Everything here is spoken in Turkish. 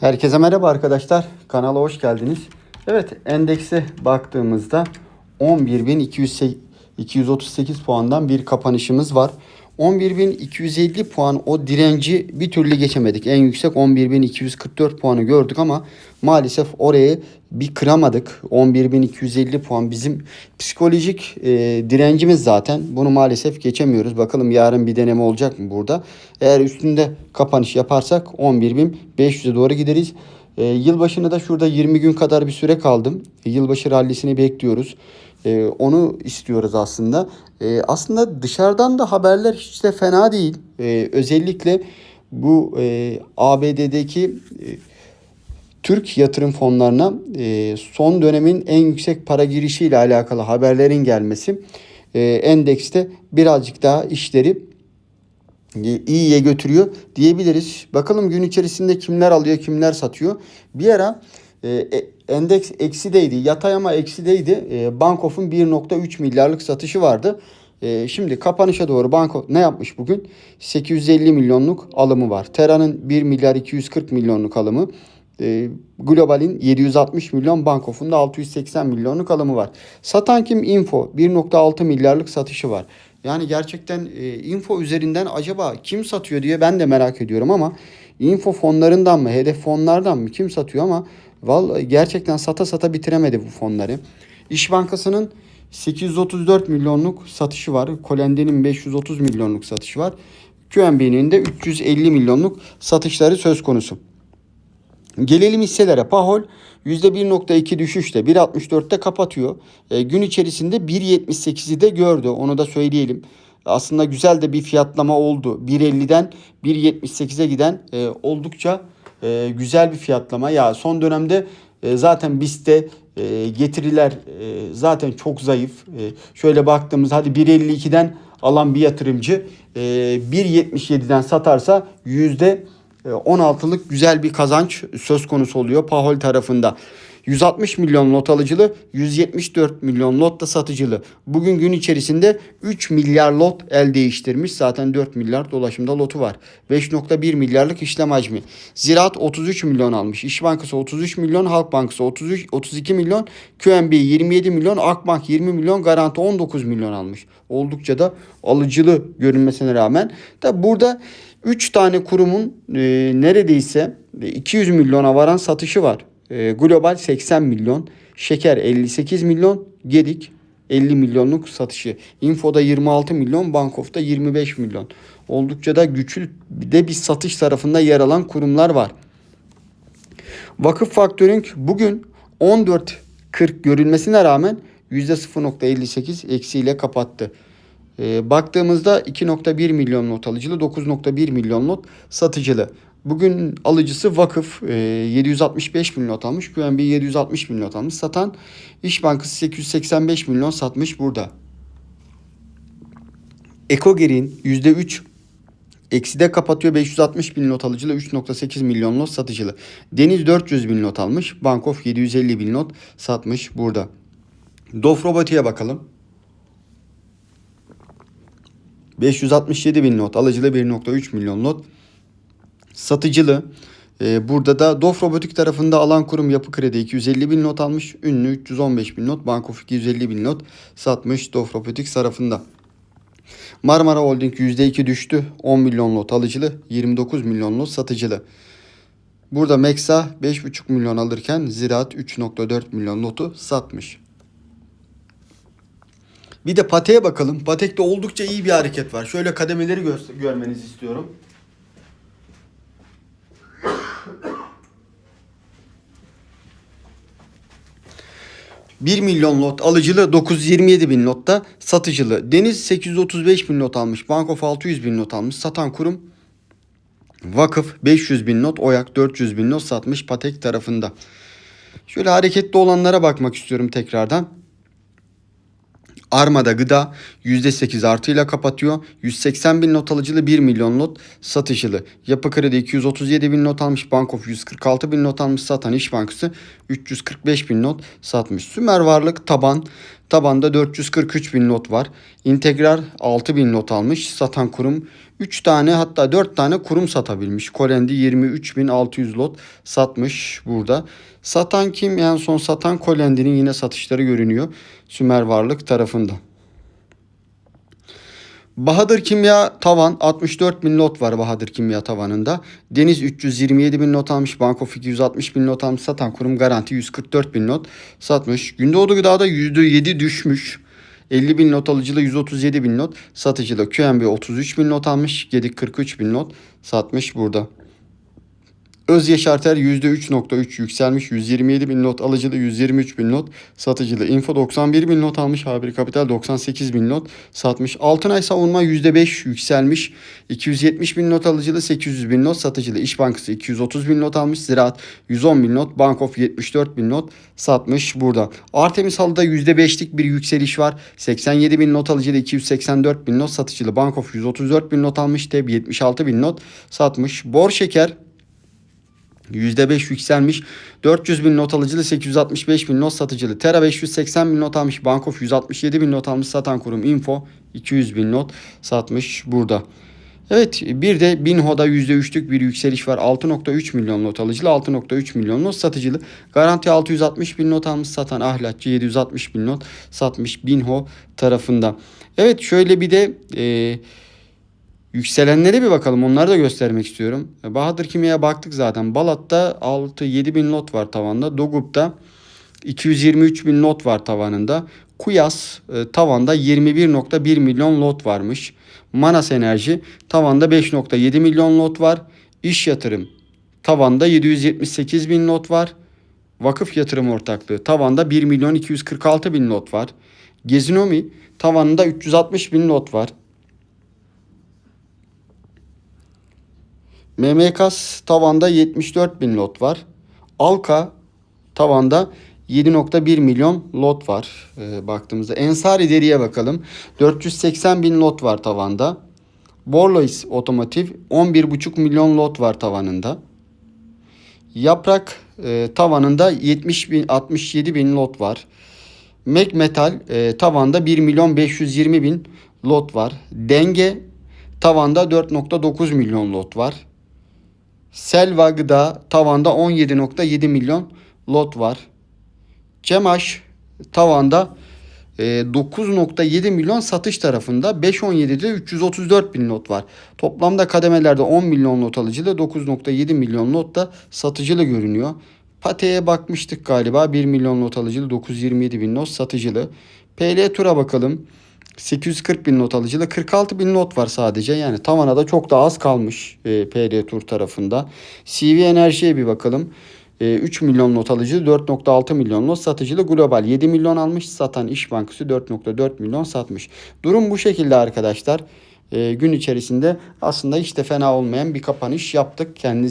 Herkese merhaba arkadaşlar. Kanala hoş geldiniz. Evet endekse baktığımızda 11.238 puandan bir kapanışımız var. 11.250 puan o direnci bir türlü geçemedik. En yüksek 11.244 puanı gördük ama maalesef orayı bir kıramadık. 11.250 puan bizim psikolojik e, direncimiz zaten. Bunu maalesef geçemiyoruz. Bakalım yarın bir deneme olacak mı burada? Eğer üstünde kapanış yaparsak 11.500'e doğru gideriz. E, yılbaşını da şurada 20 gün kadar bir süre kaldım. E, yılbaşı rallisini bekliyoruz. E, onu istiyoruz aslında. E, aslında dışarıdan da haberler hiç de fena değil. E, özellikle bu e, ABD'deki e, Türk yatırım fonlarına e, son dönemin en yüksek para girişiyle alakalı haberlerin gelmesi e, endekste birazcık daha işleri iyiye götürüyor diyebiliriz. Bakalım gün içerisinde kimler alıyor, kimler satıyor. Bir ara e, e, endeks eksideydi, yatay ama eksideydi. E, Bankof'un 1.3 milyarlık satışı vardı. E, şimdi kapanışa doğru Banko ne yapmış bugün? 850 milyonluk alımı var. Tera'nın 1 milyar 240 milyonluk alımı. E, Global'in 760 milyon, Bankof'un da 680 milyonluk alımı var. Satan kim? Info 1.6 milyarlık satışı var. Yani gerçekten e, info üzerinden acaba kim satıyor diye ben de merak ediyorum ama info fonlarından mı, hedef fonlardan mı kim satıyor ama vallahi gerçekten sata sata bitiremedi bu fonları. İş Bankası'nın 834 milyonluk satışı var. Kolende'nin 530 milyonluk satışı var. QNB'nin de 350 milyonluk satışları söz konusu. Gelelim hisselere. Pahol %1.2 düşüşle 1.64'te kapatıyor. E, gün içerisinde 1.78'i de gördü. Onu da söyleyelim. Aslında güzel de bir fiyatlama oldu. 1.50'den 1.78'e giden e, oldukça e, güzel bir fiyatlama. Ya son dönemde e, zaten BIST'te e, getiriler e, zaten çok zayıf. E, şöyle baktığımız hadi 1.52'den alan bir yatırımcı e, 1.77'den satarsa yüzde 16'lık güzel bir kazanç söz konusu oluyor Pahol tarafında. 160 milyon lot alıcılı, 174 milyon lot da satıcılı. Bugün gün içerisinde 3 milyar lot el değiştirmiş. Zaten 4 milyar dolaşımda lotu var. 5.1 milyarlık işlem hacmi. Ziraat 33 milyon almış. İş Bankası 33 milyon, Halk Bankası 33 32 milyon, QNB 27 milyon, Akbank 20 milyon, Garanti 19 milyon almış. Oldukça da alıcılı görünmesine rağmen da burada 3 tane kurumun e, neredeyse 200 milyona varan satışı var. E, Global 80 milyon, Şeker 58 milyon, Gedik 50 milyonluk satışı. Info'da 26 milyon, Bankof'ta 25 milyon. Oldukça da güçlü de bir satış tarafında yer alan kurumlar var. Vakıf Faktörünk bugün 14.40 görülmesine rağmen %0.58 eksiyle kapattı. E, baktığımızda 2.1 milyon not alıcılı, 9.1 milyon not satıcılı. Bugün alıcısı vakıf e, 765 milyon not almış. QNB 760 milyon not almış. Satan İş Bankası 885 milyon satmış burada. Ekoger'in %3 Ekside kapatıyor 560 bin not alıcılı 3.8 milyon not satıcılı. Deniz 400 bin not almış. Bankof 750 bin not satmış burada. Dof Robotik'e bakalım. 567 bin not alıcılı 1.3 milyon not satıcılı. Ee, burada da Dof Robotik tarafında alan kurum Yapı Kredi 250 bin not almış. Ünlü 315 bin not. Bankof 250 bin not satmış Dof Robotik tarafında. Marmara Holding %2 düştü. 10 milyon lot alıcılı, 29 milyon lot satıcılı. Burada Meksa 5,5 milyon alırken Ziraat 3.4 milyon lotu satmış. Bir de Patek'e bakalım. Patek'te oldukça iyi bir hareket var. Şöyle kademeleri gö- görmenizi istiyorum. ...1 milyon lot alıcılı 927 bin lotta satıcılı. Deniz 835 bin lot almış. Bankof 600 bin lot almış. Satan kurum Vakıf 500 bin not, Oyak 400 bin not satmış Patek tarafında. Şöyle hareketli olanlara bakmak istiyorum tekrardan. Armada gıda %8 artıyla kapatıyor. 180 bin not alıcılı 1 milyon not satışılı. Yapı Kredi 237 bin not almış. Bankof 146 bin not almış. Satan İş Bankası 345 bin not satmış. Sümer Varlık taban. Tabanda 443 bin lot var. İntegral 6 bin lot almış. Satan kurum 3 tane hatta 4 tane kurum satabilmiş. Kolendi 23.600 lot satmış burada. Satan kim? En son satan Kolendi'nin yine satışları görünüyor. Sümer Varlık tarafında. Bahadır Kimya tavan 64 bin lot var Bahadır Kimya tavanında. Deniz 327 bin lot almış. Bankof 260 bin lot almış. Satan kurum garanti 144 bin lot satmış. Gündoğdu Gıda'da %7 düşmüş. 50 bin lot alıcıda 137 bin lot. Satıcıda QNB 33 bin lot almış. Gedik 43 bin lot satmış burada. Öz Yaşarter %3.3 yükselmiş. 127 bin lot alıcıda 123 bin lot satıcıda. Info 91 bin lot almış. Haberi Kapital 98 bin lot satmış. Altınay Savunma %5 yükselmiş. 270 bin lot alıcıda 800 bin lot satıcıda. İş Bankası 230 bin lot almış. Ziraat 110 bin lot. Bankof 74 bin lot satmış burada. Artemis Halı'da %5'lik bir yükseliş var. 87 bin lot alıcıda 284 bin lot satıcıda. Bankof 134 bin lot almış. TEB 76 bin lot satmış. Bor Şeker %5 yükselmiş. 400 bin not alıcılı 865 bin not satıcılı. Tera 580 bin not almış. Bankof 167 bin not almış. Satan kurum Info 200 bin not satmış burada. Evet bir de Binho'da %3'lük bir yükseliş var. 6.3 milyon not alıcılı 6.3 milyon not satıcılı. Garanti 660 bin not almış satan ahlakçı 760 bin not satmış Binho tarafında. Evet şöyle bir de e, Yükselenlere bir bakalım. Onları da göstermek istiyorum. Bahadır Kimya'ya baktık zaten. Balat'ta 6-7 bin lot var tavanda. Dogup'ta 223 bin lot var tavanında. Kuyas e, tavanda 21.1 milyon lot varmış. Manas Enerji tavanda 5.7 milyon lot var. İş yatırım tavanda 778 bin lot var. Vakıf yatırım ortaklığı tavanda 1 milyon 246 bin lot var. Gezinomi tavanında 360 bin lot var. MMKS tavanda 74 bin lot var. Alka tavanda 7.1 milyon lot var e, baktığımızda. Ensari deriye bakalım. 480 bin lot var tavanda. Borlois Otomotiv 11.5 milyon lot var tavanında. Yaprak e, tavanında 70 bin 67 bin lot var. Mek Metal e, tavanda 1 milyon 520 bin lot var. Denge tavanda 4.9 milyon lot var. Selva Gıda tavanda 17.7 milyon lot var. Cemaş tavanda e, 9.7 milyon satış tarafında 5.17'de 334 bin lot var. Toplamda kademelerde 10 milyon lot alıcılı 9.7 milyon lot da satıcılı görünüyor. Pate'ye bakmıştık galiba 1 milyon lot alıcılı 927 bin lot satıcılı. PL Tur'a bakalım. 840 bin not alıcıda 46 bin not var sadece. Yani tavana da çok daha az kalmış e, PD Tur tarafında. CV Enerji'ye bir bakalım. E, 3 milyon not alıcı 4.6 milyon not satıcılı global 7 milyon almış satan İş Bankası 4.4 milyon satmış. Durum bu şekilde arkadaşlar. E, gün içerisinde aslında hiç de fena olmayan bir kapanış yaptık. Kendinize